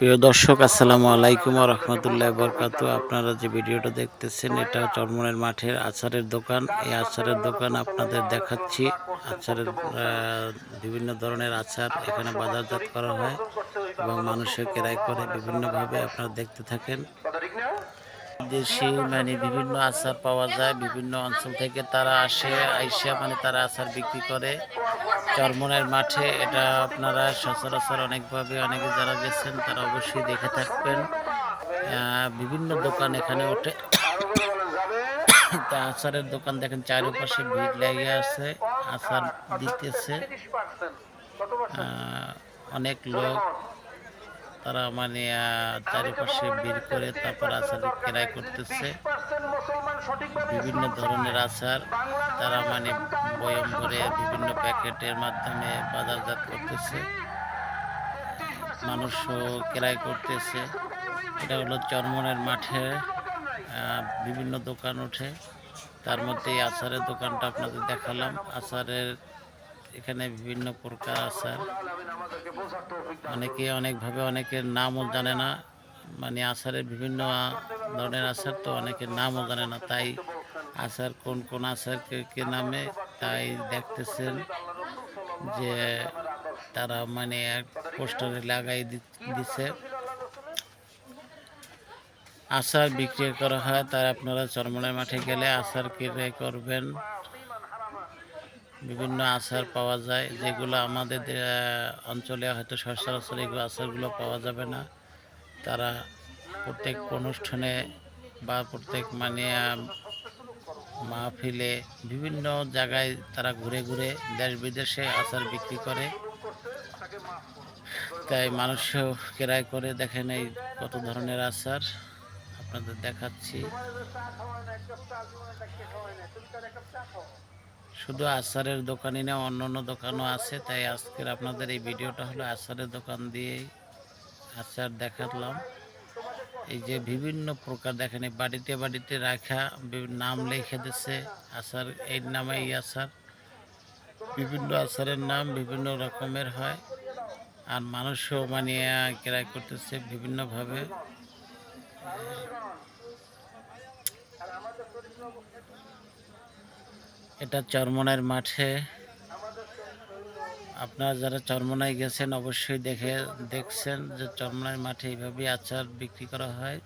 প্রিয় দর্শক, আসসালামু আলাইকুম রহমতুল্লাহ বরকাত আপনারা যে ভিডিওটা দেখতেছেন, এটা চরমনের মাঠের আচারের দোকান। এই আচারের দোকান আপনাদের দেখাচ্ছি। আচারের বিভিন্ন ধরনের আচার এখানে বাজারজাত করা হয় এবং মানুষের কেরাই করে বিভিন্নভাবে আপনারা দেখতে থাকেন। দেশি মানে বিভিন্ন আচার পাওয়া যায়, বিভিন্ন অঞ্চল থেকে তারা আসে, আইসা মানে তারা আচার বিক্রি করে। চরমনের মাঠে এটা আপনারা সচরাচর অনেকভাবে অনেকে যারা গেছেন, তারা অবশ্যই দেখে থাকবেন। বিভিন্ন দোকান এখানে ওঠে। তা আচারের দোকান দেখেন, চারিপাশে ভিড় লেগে আছে, আচার দিতেছে। অনেক লোক তারা মানে চারিপাশে ভিড় করে তারপর আচার কেনাই করতেছে। বিভিন্ন ধরনের আচার তারা মানে বয়ম করে বিভিন্ন প্যাকেটের মাধ্যমে বাজারজাত করতেছে। মানুষও ক্রয় করতেছে। এটা হলো চরমনের মাঠে বিভিন্ন দোকান ওঠে। তার মধ্যে এই আচারের দোকানটা আপনাদের দেখালাম। আচারের এখানে বিভিন্ন প্রকার আচার অনেকে অনেকভাবে অনেকের নামও জানে না। মানে আচারের বিভিন্ন ধরনের আচার তো অনেকের নামও জানে না। তাই আচার কোন কোন আচার কে নামে, তাই দেখতেছেন যে তারা মানে এক পোস্টারে লাগাই দিছে। আচার বিক্রি করা হয় তার আপনারা চরমনের মাঠে গেলে আচার কিনে করবেন। বিভিন্ন আচার পাওয়া যায়, যেগুলো আমাদের অঞ্চলে হয়তো সচরাচর এগুলো আচারগুলো পাওয়া যাবে না। তারা প্রত্যেক অনুষ্ঠানে বা প্রত্যেক মানে মাহফিলে বিভিন্ন জায়গায় তারা ঘুরে ঘুরে দেশ বিদেশে আচার বিক্রি করে। তাই মানুষও ক্রয় করে দেখেন এই কত ধরনের আচার। আপনাদের দেখাচ্ছি। শুধু আচারের দোকানই না অন্য অন্য দোকানও আছে। তাই আজকের আপনাদের এই ভিডিওটা হলো আচারের দোকান দিয়েই আচার দেখালাম। এই যে বিভিন্ন প্রকার, দেখেন বাড়িতে বাড়িতে রাখা নাম লিখে দিচ্ছে আচার এই নামে এই আচার। বিভিন্ন আচারের নাম বিভিন্ন রকমের হয় আর মানুষও মানে ক্রয় করতেছে বিভিন্নভাবে। এটা চরমনার মাঠে। আপনারা যারা চরমনায় গেছেন, অবশ্যই দেখে দেখছেন যে চরমনার মাঠে এইভাবে আচার বিক্রি করা হয়।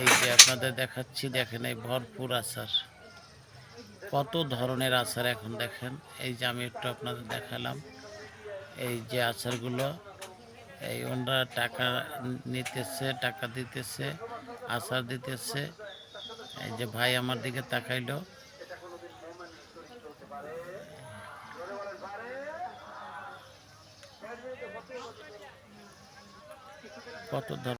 এই যে আপনাদের দেখাচ্ছি, দেখেন এই ভরপুর আচার। কত ধরনের আচার এখন দেখেন। এই যে আমি একটু আপনাদের দেখালাম। এই যে আচারগুলো, এই ওনারা টাকা নিতেছে, টাকা দিতেছে, আচার দিতেছে। এই যে ভাই আমার দিকে তাকাইল। কত ধর